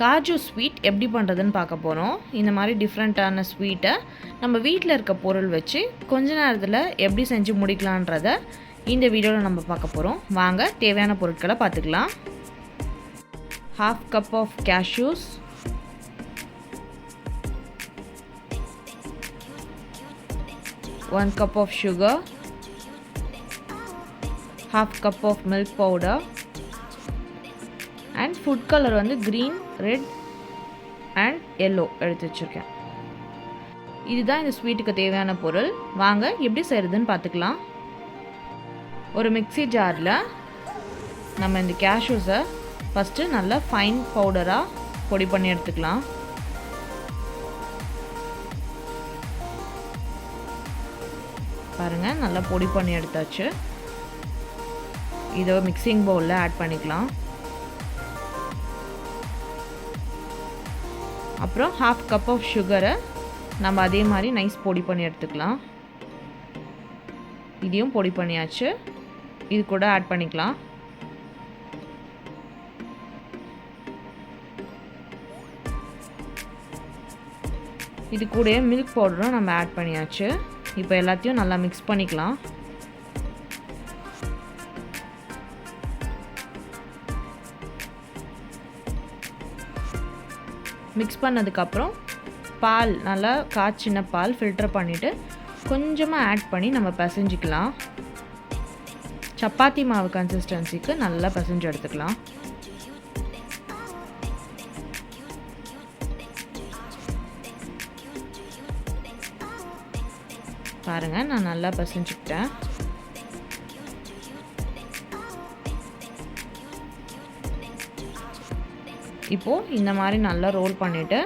Kaju sweet எப்படி பண்ணுறதுன்னு பார்க்க போகிறோம் இந்த மாதிரி டிஃப்ரெண்ட்டான ஸ்வீட்டை நம்ம வீட்டில் இருக்க பொருள் வச்சு கொஞ்ச நேரத்தில் எப்படி செஞ்சு முடிக்கலான்றத இந்த வீடியோவில் நம்ம பார்க்க போகிறோம் வாங்க தேவையான பொருட்களை பார்த்துக்கலாம். Half cup of cashews one cup of sugar half cup of milk powder and food colour வந்து க்ரீன் ரெட் அண்ட் எல்லோ எடுத்து வச்சுருக்கேன். இதுதான் இந்த ஸ்வீட்டுக்கு தேவையான பொருள். வாங்க எப்படி செய்கிறதுன்னு பார்த்துக்கலாம். ஒரு மிக்ஸி ஜாரில் நம்ம இந்த கேஷ்யூஸை ஃபஸ்ட்டு நல்லா ஃபைன் பவுடராக பொடி பண்ணி எடுத்துக்கலாம். பாருங்கள் நல்லா பொடி பண்ணி எடுத்தாச்சு. இதை மிக்சிங் பவுலில் ஆட் பண்ணிக்கலாம். அப்புறம் ஹாஃப் கப் ஆஃப் சுகரை நம்ம அதே மாதிரி நைஸ் பொடி பண்ணி எடுத்துக்கலாம். இதையும் பொடி பண்ணியாச்சு. இது கூட ஆட் பண்ணிக்கலாம். இது கூட மில்க் பவுடரும் நம்ம ஆட் பண்ணியாச்சு. இப்போ எல்லாத்தையும் நல்லா மிக்ஸ் பண்ணிக்கலாம். மிக்ஸ் பண்ணதுக்கப்புறம் பால் நல்லா காய்ச்சின பால் ஃபில்டர் பண்ணிவிட்டு கொஞ்சமாக ஆட் பண்ணி நம்ம பிசைஞ்சிக்கலாம். சப்பாத்தி மாவு கன்சிஸ்டன்சிக்கு நல்லா பிசைஞ்சு எடுத்துக்கலாம். பாருங்கள் நான் நல்லா பிசைஞ்சுக்கிட்டேன். இப்போது இந்த மாதிரி நல்லா ரோல் பண்ணிவிட்டு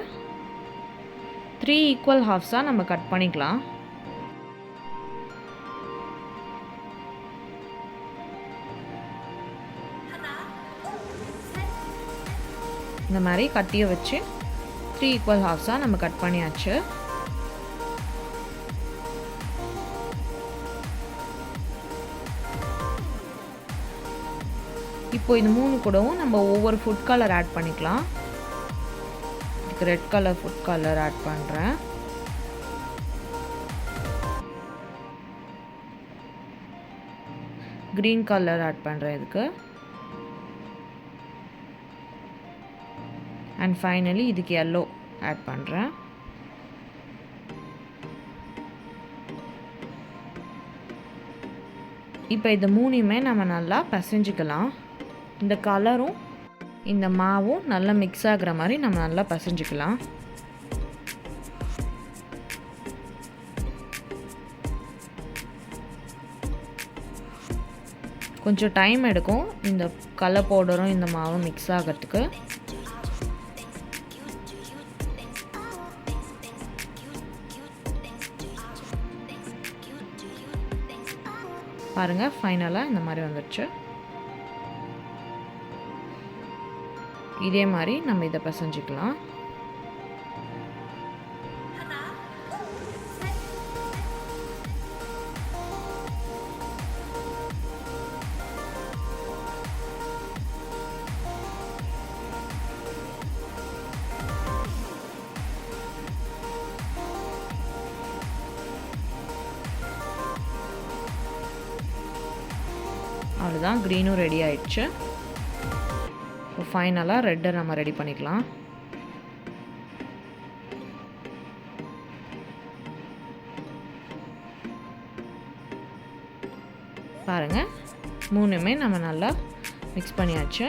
த்ரீ ஈக்குவல் ஹாஃப்ஸாக நம்ம கட் பண்ணிக்கலாம். இந்த மாதிரி கட்டியை வச்சு த்ரீ ஈக்குவல் ஹாஃப்ஸாக நம்ம கட் பண்ணியாச்சு. இப்போ இது மூணு கூடவும் நம்ம ஒவ்வொரு ஃபுட் கலர் ஆட் பண்ணிக்கலாம். இதுக்கு red colour food colour add பண்ணுறேன் க்ரீன் கலர் ஆட் பண்ணுறேன் இதுக்கு. அண்ட் ஃபைனலி இதுக்கு எல்லோ ஆட் பண்ணுறேன் இப்போ இது மூணையுமே நம்ம நல்லா பசைஞ்சிக்கலாம். இந்த கலரும் இந்த மாவும் நல்லா மிக்ஸ் ஆகிற மாதிரி நம்ம நல்லா பசைஞ்சிக்கலாம். கொஞ்சம் டைம் எடுக்கும் இந்த கலர் பவுடரும் இந்த மாவும் மிக்ஸ் ஆகிறதுக்கு. பாருங்கள் ஃபைனலாக இந்த மாதிரி வந்துடுச்சு இதே மாதிரி நம்ம இதை பசஞ்சிக்கலாம். அவ்வளோதான் க்ரீனும் ரெடி ஆயிடுச்சு. இப்போ ஃபைனலாக ரெட்டை நம்ம ரெடி பண்ணிக்கலாம். பாருங்கள் மூணுமே நம்ம நல்லா மிக்ஸ் பண்ணியாச்சு.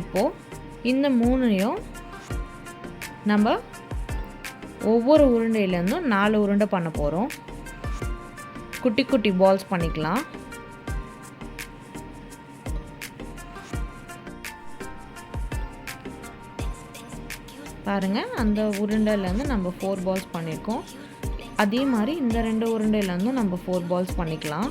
இப்போது இந்த மூணையும் நம்ம ஒவ்வொரு உருண்டையிலேருந்தும் நாலு உருண்டை பண்ண போகிறோம் குட்டி குட்டி பால்ஸ் பண்ணிக்கலாம். பாருங்கள் அந்த உருண்டையிலேருந்து நம்ம ஃபோர் பால்ஸ் பண்ணியிருக்கோம் அதே மாதிரி இந்த ரெண்டு உருண்டையிலேருந்தும் நம்ம ஃபோர் பால்ஸ் பண்ணிக்கலாம்.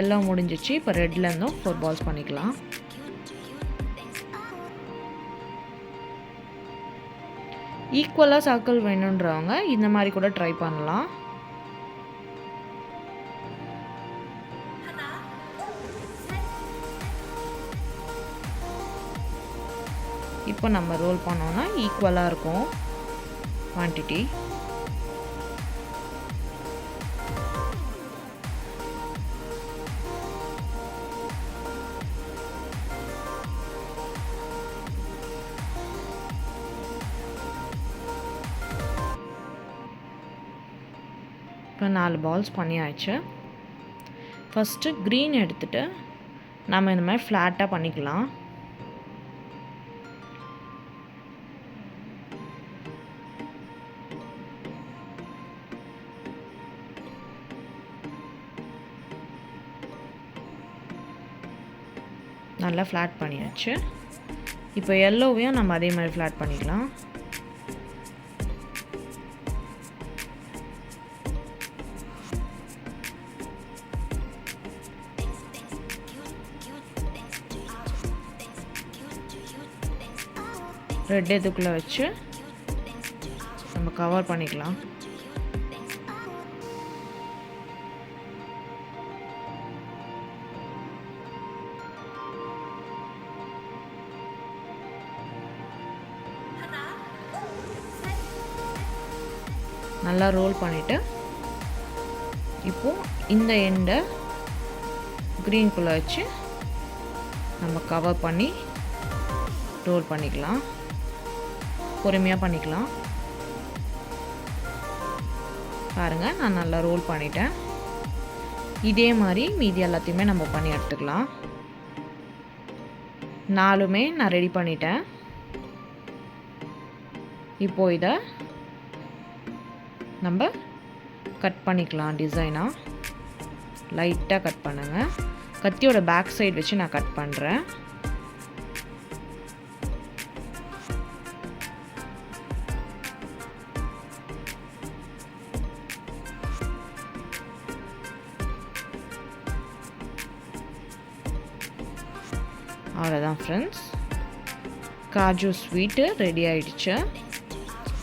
எல்லாம் முடிஞ்சிச்சு. இப்போ ரெட்லேருந்தும் ஃபோர் பால்ஸ் பண்ணிக்கலாம். ஈக்குவலாக சர்க்கிள் வேணுன்றவங்க இந்த மாதிரி கூட ட்ரை பண்ணலாம். இப்போ நம்ம ரோல் பண்ணோன்னா ஈக்குவலாக இருக்கும். குவான்டிட்டி இப்போ நாலு பால்ஸ் பண்ணியாச்சு. ஃபஸ்ட்டு க்ரீன் எடுத்துகிட்டு நம்ம இந்த மாதிரி ஃப்ளாட்டாக பண்ணிக்கலாம். நல்லா ஃப்ளாட் பண்ணியாச்சு. இப்போ எல்லோவையும் நம்ம அதே மாதிரி ஃப்ளாட் பண்ணிக்கலாம். ரெட் இதுக்குள்ளே வச்சு நம்ம கவர் பண்ணிக்கலாம். நல்லா ரோல் பண்ணிவிட்டு இப்போது இந்த எண்டை க்ரீன் குள்ளே வச்சு நம்ம கவர் பண்ணி ரோல் பண்ணிக்கலாம். பொறுமையாக பண்ணிக்கலாம். பாருங்கள் நான் நல்லா ரோல் பண்ணிட்டேன். இதே மாதிரி மீதி எல்லாத்தையுமே நம்ம பண்ணி எடுத்துக்கலாம். நாலுமே நான் ரெடி பண்ணிட்டேன். இப்போ இதை நம்ம கட் பண்ணிக்கலாம் டிசைனாக லைட்டாக கட் பண்ணுங்கள் கத்தியோட பேக் சைடு வச்சு நான் கட் பண்ணுறேன் அவ்வளோதான் ஃப்ரெண்ட்ஸ் காஜு ஸ்வீட்டு ரெடி ஆயிடுச்சு.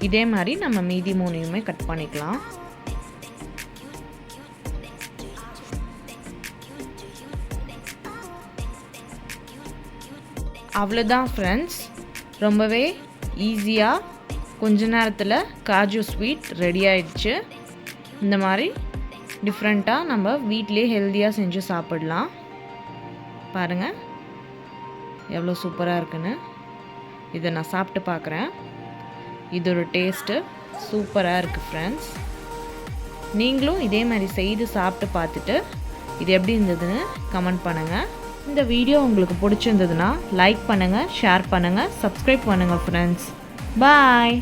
இதே மாதிரி நம்ம மீதி மூணையுமே கட் பண்ணிக்கலாம். அவ்வளோதான் ஃப்ரெண்ட்ஸ் ரொம்பவே ஈஸியாக கொஞ்ச நேரத்தில் காஜு ஸ்வீட் ரெடி ஆயிடுச்சு. இந்த மாதிரி டிஃப்ரெண்ட்டாக நம்ம வீட்டிலே ஹெல்த்தியாக செஞ்சு சாப்பிடலாம். பாருங்கள் எவ்வளோ சூப்பராக இருக்குன்னு. இதை நான் சாப்பிட்டு பார்க்குறேன். இதோட டேஸ்ட்டு சூப்பராக இருக்குது ஃப்ரெண்ட்ஸ் நீங்களும் இதே மாதிரி செய்து சாப்பிட்டு பார்த்துட்டு இது எப்படி இருந்ததுன்னு கமெண்ட் பண்ணுங்கள் இந்த வீடியோ உங்களுக்கு பிடிச்சிருந்ததுன்னா லைக் பண்ணுங்கள் ஷேர் பண்ணுங்கள் சப்ஸ்கிரைப் பண்ணுங்கள் ஃப்ரெண்ட்ஸ் பாய்